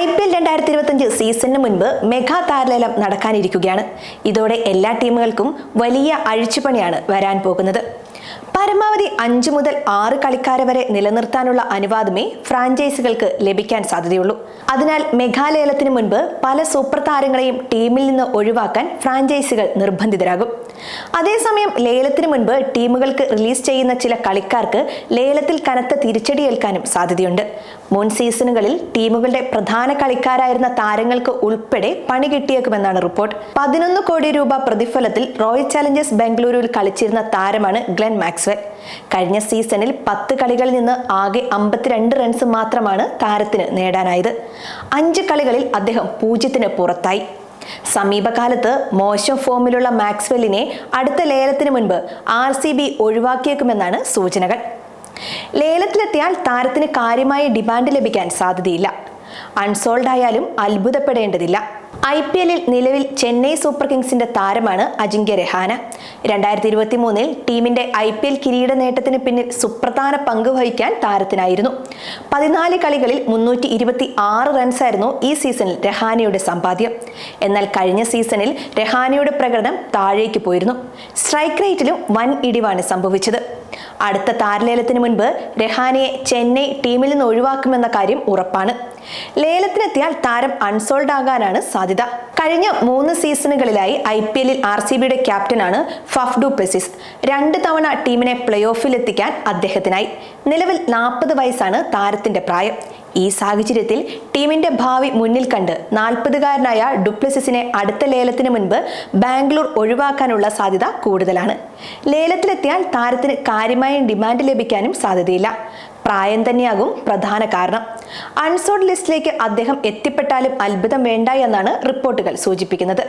I P L രണ്ടായിരത്തി ഇരുപത്തഞ്ച് സീസണിന് മുൻപ് മെഗാ താരലേലം നടക്കാനിരിക്കുകയാണ്. ഇതോടെ എല്ലാ ടീമുകൾക്കും വലിയ അഴിച്ചുപണിയാണ് വരാൻ പോകുന്നത്. പരമാവധി അഞ്ച് മുതൽ ആറ് കളിക്കാരെ വരെ നിലനിർത്താനുള്ള അനുവാദമേ ഫ്രാഞ്ചൈസികൾക്ക് ലഭിക്കാൻ സാധ്യതയുള്ളൂ. അതിനാൽ മെഗാലേലത്തിന് മുൻപ് പല സൂപ്പർ താരങ്ങളെയും ടീമിൽ നിന്ന് ഒഴിവാക്കാൻ ഫ്രാഞ്ചൈസികൾ നിർബന്ധിതരാകും. അതേസമയം ലേലത്തിന് മുൻപ് ടീമുകൾക്ക് റിലീസ് ചെയ്യുന്ന ചില കളിക്കാർക്ക് ലേലത്തിൽ കനത്ത തിരിച്ചടിയേൽക്കാനും സാധ്യതയുണ്ട്. മുൻ സീസണുകളിൽ ടീമുകളുടെ പ്രധാന കളിക്കാരായിരുന്ന താരങ്ങൾക്ക് ഉൾപ്പെടെ പണി കിട്ടിയേക്കുമെന്നാണ് റിപ്പോർട്ട്. പതിനൊന്ന് കോടി രൂപ പ്രതിഫലത്തിൽ റോയൽ ചലഞ്ചേഴ്സ് ബംഗളൂരുവിൽ കളിച്ചിരുന്ന താരമാണ് ഗ്ലെൻ മാക്സ്വെൽ. കഴിഞ്ഞ സീസണിൽ പത്ത് കളികളിൽ നിന്ന് ആകെ അമ്പത്തിരണ്ട് റൺസ് മാത്രമാണ് താരത്തിന് നേടാനായത്. അഞ്ച് കളികളിൽ അദ്ദേഹം പൂജ്യത്തിന് പുറത്തായി. സമീപകാലത്ത് മോശം ഫോമിലുള്ള മാക്സ്വെല്ലിനെ അടുത്ത ലേലത്തിന് മുൻപ് ആർ സി ബി ഒഴിവാക്കിയേക്കുമെന്നാണ് സൂചനകൾ. ലേലത്തിലെത്തിയാൽ താരത്തിന് കാര്യമായ ഡിമാൻഡ് ലഭിക്കാൻ സാധ്യതയില്ല. അൺസോൾഡ് ആയാലും അത്ഭുതപ്പെടേണ്ടതില്ല. ഐ പി എല്ലിൽ നിലവിൽ ചെന്നൈ സൂപ്പർ കിങ്സിന്റെ താരമാണ് അജിങ്ക്യ രഹാന. രണ്ടായിരത്തി ഇരുപത്തി മൂന്നിൽ ടീമിന്റെ ഐ പി എൽ കിരീട നേട്ടത്തിന് പിന്നിൽ സുപ്രധാന പങ്ക് വഹിക്കാൻ താരത്തിനായിരുന്നു. പതിനാല് കളികളിൽ മുന്നൂറ്റി ഇരുപത്തി ആറ് റൺസായിരുന്നു ഈ സീസണിൽ രഹാനയുടെ സമ്പാദ്യം. എന്നാൽ കഴിഞ്ഞ സീസണിൽ രഹാനയുടെ പ്രകടനം താഴേക്ക് പോയിരുന്നു. സ്ട്രൈക്ക് റേറ്റിലും വൻ ഇടിവാണ് സംഭവിച്ചത്. അടുത്ത താരലേലത്തിന് മുൻപ് രഹാനയെ ചെന്നൈ ടീമിൽ നിന്ന് ഒഴിവാക്കുമെന്ന കാര്യം ഉറപ്പാണ്. ലേലത്തിനെത്തിയാൽ താരം അൺസോൾഡ് ആകാനാണ് സാധ്യത. കഴിഞ്ഞ മൂന്ന് സീസണുകളിലായി ഐ പി എല്ലിൽ ആർ സി ബിയുടെ ക്യാപ്റ്റനാണ് ഫഫ്ഡു പെസിസ്. രണ്ട് തവണ ടീമിനെ പ്ലേ ഓഫിൽ എത്തിക്കാൻ അദ്ദേഹത്തിനായി. നിലവിൽ നാൽപ്പത് വയസ്സാണ് താരത്തിന്റെ പ്രായം. ഈ സാഹചര്യത്തിൽ ടീമിന്റെ ഭാവി മുന്നിൽ കണ്ട് നാൽപ്പതുകാരനായ ഡുപ്ലസിസിനെ അടുത്ത ലേലത്തിന് മുൻപ് ബാംഗ്ലൂർ ഒഴിവാക്കാനുള്ള സാധ്യത കൂടുതലാണ്. ലേലത്തിലെത്തിയാൽ താരത്തിന് കാര്യമായ ഡിമാൻഡ് ലഭിക്കാനും സാധ്യതയില്ല. പ്രായം തന്നെയാകും പ്രധാന കാരണം. അൺസോൾഡ് ലിസ്റ്റിലേക്ക് അദ്ദേഹം എത്തിപ്പെട്ടാലും അത്ഭുതം വേണ്ട എന്നാണ് റിപ്പോർട്ടുകൾ സൂചിപ്പിക്കുന്നത്.